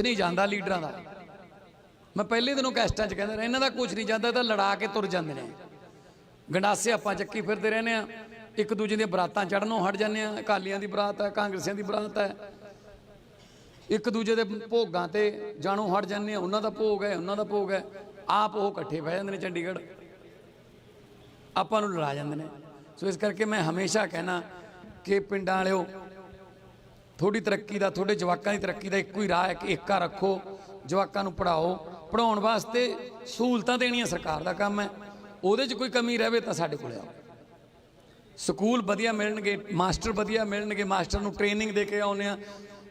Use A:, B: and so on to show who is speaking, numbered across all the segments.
A: ਕੁਝ ਨਹੀਂ ਜਾਂਦਾ ਲੀਡਰਾਂ ਦਾ। ਮੈਂ ਪਹਿਲੇ ਦਿਨੋਂ ਕੈਸਟਾਂ 'ਚ ਕਹਿੰਦਾ ਰਿਹਾ, ਇਹਨਾਂ ਦਾ ਕੁਝ ਨਹੀਂ ਜਾਂਦਾ ਤਾਂ ਲੜਾ ਕੇ ਤੁਰ ਜਾਂਦੇ ਨੇ। ਗੰਡਾਸੇ ਆਪਾਂ ਚੱਕੀ ਫਿਰਦੇ ਰਹਿੰਦੇ ਆ ਇੱਕ ਦੂਜੇ ਦੀਆਂ ਬਰਾਤਾਂ ਚੜਨੋਂ ਹਟ ਜਾਂਦੇ ਆ ਅਕਾਲੀਆਂ ਦੀ ਬਰਾਤ ਹੈ, ਕਾਂਗਰਸੀਆਂ ਦੀ ਬਰਾਤ ਹੈ। ਇੱਕ ਦੂਜੇ ਦੇ ਭੋਗਾਂ ਤੇ ਜਾਣੋਂ ਹਟ ਜਾਂਦੇ ਆ ਉਹਨਾਂ ਦਾ ਭੋਗ ਹੈ, ਉਹਨਾਂ ਦਾ ਭੋਗ ਹੈ। ਆਪ ਉਹ ਇਕੱਠੇ ਬਹਿ ਜਾਂਦੇ ਨੇ ਚੰਡੀਗੜ੍ਹ। ਆਪਾਂ ਨੂੰ ਲੜਾ ਜਾਂਦੇ ਨੇ। ਸੋ ਇਸ ਕਰਕੇ ਮੈਂ ਹਮੇਸ਼ਾ ਕਹਿਣਾ ਕਿ ਪਿੰਡਾਂ ਵਾਲਿਓ ਤੁਹਾਡੀ ਤਰੱਕੀ ਦਾ ਤੁਹਾਡੇ ਜਵਾਕਾਂ ਦੀ ਤਰੱਕੀ ਦਾ ਇੱਕੋ ਹੀ ਰਾਹ ਹੈ ਕਿ ਏਕਾ ਰੱਖੋ, ਜਵਾਕਾਂ ਨੂੰ ਪੜਾਓ ਪੜਾਉਣ ਵਾਸਤੇ ਸਹੂਲਤਾਂ ਦੇਣੀਆਂ ਸਰਕਾਰ ਦਾ ਕੰਮ ਹੈ। ਉਹਦੇ 'ਚ ਕੋਈ ਕਮੀ ਰਹੇ ਤਾਂ ਸਾਡੇ ਕੋਲ ਆਓ। ਸਕੂਲ ਵਧੀਆ ਮਿਲਣਗੇ, ਮਾਸਟਰ ਵਧੀਆ ਮਿਲਣਗੇ, ਮਾਸਟਰ ਨੂੰ ਟ੍ਰੇਨਿੰਗ ਦੇ ਕੇ ਆਉਂਦੇ ਆ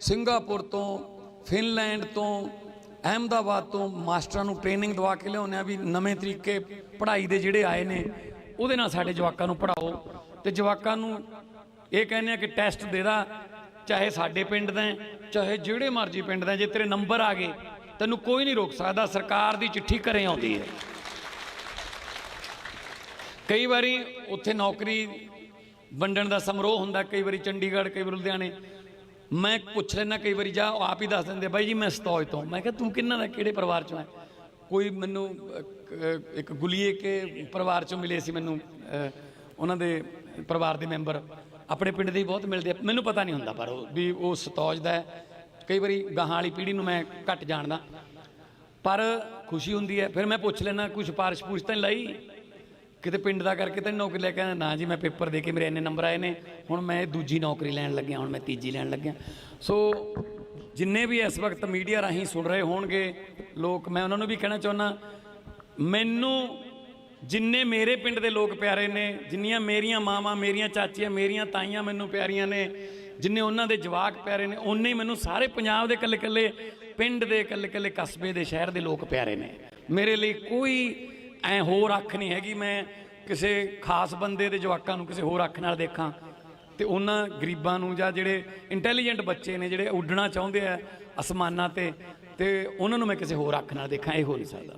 A: ਸਿੰਗਾਪੁਰ ਤੋਂ, ਫਿਨਲੈਂਡ ਤੋਂ, ਅਹਿਮਦਾਬਾਦ ਤੋਂ ਮਾਸਟਰਾਂ ਨੂੰ ਟ੍ਰੇਨਿੰਗ ਦਵਾ ਕੇ ਲਿਆਉਂਦੇ ਆ ਵੀ ਨਵੇਂ ਤਰੀਕੇ ਪੜ੍ਹਾਈ ਦੇ ਜਿਹੜੇ ਆਏ ਨੇ, ਉਹਦੇ ਨਾਲ ਸਾਡੇ ਜਵਾਕਾਂ ਨੂੰ ਪੜਾਓ ਤੇ ਜਵਾਕਾਂ ਨੂੰ ਇਹ ਕਹਿੰਦੇ ਆ ਕਿ ਟੈਸਟ ਦੇ ਦਾ ਚਾਹੇ ਸਾਡੇ ਪਿੰਡ ਦਾ ਚਾਹੇ ਜਿਹੜੇ ਮਰਜ਼ੀ ਪਿੰਡ ਦਾ ਜੇ ਤੇਰੇ ਨੰਬਰ ਆ ਗਏ, ਤੈਨੂੰ ਕੋਈ ਨਹੀਂ ਰੋਕ ਸਕਦਾ, ਸਰਕਾਰ ਦੀ ਚਿੱਠੀ ਘਰੇ ਆਉਂਦੀ ਹੈ। ਕਈ ਵਾਰੀ ਉੱਥੇ ਨੌਕਰੀ ਵੰਡਣ ਦਾ ਸਮਾਰੋਹ ਹੁੰਦਾ, ਕਈ ਵਾਰੀ ਚੰਡੀਗੜ੍ਹ, ਕਈ ਵਾਰ ਲੁਧਿਆਣੇ। ਮੈਂ ਪੁੱਛ ਲੈਣਾ ਕਈ ਵਾਰੀ ਜਾ ਆਪ ਹੀ ਦੱਸ ਦਿੰਦੇ, ਬਾਈ ਜੀ, ਮੈਂ ਸਤੌਜ ਤੋਂ ਮੈਂ ਕਿਹਾ, ਤੂੰ ਕਿੰਨਾ ਦਾ, ਕਿਹੜੇ ਪਰਿਵਾਰ ਚੋਂ ਹੈ? ਕੋਈ ਮੈਨੂੰ ਇੱਕ ਗੁਲੀਏ ਕੇ ਪਰਿਵਾਰ ਚੋਂ ਮਿਲੇ ਸੀ ਮੈਨੂੰ ਉਹਨਾਂ ਦੇ ਪਰਿਵਾਰ ਦੇ ਮੈਂਬਰ। ਆਪਣੇ ਪਿੰਡ ਦੇ ਬਹੁਤ ਮਿਲਦੇ ਆ। ਮੈਨੂੰ ਪਤਾ ਨਹੀਂ ਹੁੰਦਾ, ਪਰ ਉਹ ਵੀ ਉਹ ਸਤੌਜ ਦਾ ਹੈ। ਕਈ ਵਾਰੀ ਗਾਹਾਂ ਵਾਲੀ ਪੀੜ੍ਹੀ ਨੂੰ ਮੈਂ ਘੱਟ ਜਾਣਦਾ। ਪਰ ਖੁਸ਼ੀ ਹੁੰਦੀ ਹੈ। ਫਿਰ ਮੈਂ ਪੁੱਛ ਲੈਣਾ ਕੋਈ ਸਿਫਾਰਿਸ਼ ਪੁੱਛ ਤਾਂ ਨਹੀਂ ਲਈ? ਕਿਤੇ ਪਿੰਡ ਦਾ ਕਰਕੇ ਤਾਂ ਨੀ ਨੌਕਰੀ ਲੈ ਕੇ ਆਇਆ ਨਾ ਜੀ, ਮੈਂ ਪੇਪਰ ਦੇ ਕੇ ਮੇਰੇ ਇੰਨੇ ਨੰਬਰ ਆਏ ਨੇ। ਹੁਣ ਮੈਂ ਦੂਜੀ ਨੌਕਰੀ ਲੈਣ ਲੱਗਿਆ, ਹੁਣ ਮੈਂ ਤੀਜੀ ਲੈਣ ਲੱਗਿਆ। ਸੋ ਜਿੰਨੇ ਵੀ ਇਸ ਵਕਤ ਮੀਡੀਆ ਰਾਹੀਂ ਸੁਣ ਰਹੇ ਹੋਣਗੇ ਲੋਕ, ਮੈਂ ਉਹਨਾਂ ਨੂੰ ਵੀ ਕਹਿਣਾ ਚਾਹੁੰਦਾ, ਮੈਨੂੰ ਜਿੰਨੇ ਮੇਰੇ ਪਿੰਡ ਦੇ ਲੋਕ ਪਿਆਰੇ ਨੇ, ਜਿੰਨੀਆਂ ਮੇਰੀਆਂ ਮਾਵਾਂ, ਮੇਰੀਆਂ ਚਾਚੀਆਂ, ਮੇਰੀਆਂ ਤਾਈਆਂ ਮੈਨੂੰ ਪਿਆਰੀਆਂ ਨੇ, ਜਿੰਨੇ ਉਹਨਾਂ ਦੇ ਜਵਾਕ ਪਿਆਰੇ ਨੇ ਉਨੇ ਹੀ ਮੈਨੂੰ ਸਾਰੇ ਪੰਜਾਬ ਦੇ ਇਕੱਲੇ ਇਕੱਲੇ ਪਿੰਡ ਦੇ ਇਕੱਲੇ ਇਕੱਲੇ ਕਸਬੇ ਦੇ, ਸ਼ਹਿਰ ਦੇ ਲੋਕ ਪਿਆਰੇ ਨੇ। ਮੇਰੇ ਲਈ ਕੋਈ ਐ ਹੋਰ ਅੱਖ ਨਹੀਂ ਹੈਗੀ, ਮੈਂ ਕਿਸੇ ਖਾਸ ਬੰਦੇ ਦੇ ਜਵਾਕਾਂ ਨੂੰ ਕਿਸੇ ਹੋਰ ਅੱਖ ਨਾਲ ਦੇਖਾਂ ਤੇ ਉਹਨਾਂ ਗਰੀਬਾਂ ਨੂੰ ਜਾਂ ਜਿਹੜੇ ਇੰਟੈਲੀਜੈਂਟ ਬੱਚੇ ਨੇ, ਜਿਹੜੇ ਉੱਡਣਾ ਚਾਹੁੰਦੇ ਆ ਅਸਮਾਨਾਂ ਤੇ ਤੇ ਉਹਨਾਂ ਨੂੰ ਮੈਂ ਕਿਸੇ ਹੋਰ ਅੱਖ ਨਾਲ ਦੇਖਾਂ, ਇਹ ਹੋ ਨਹੀਂ ਸਕਦਾ।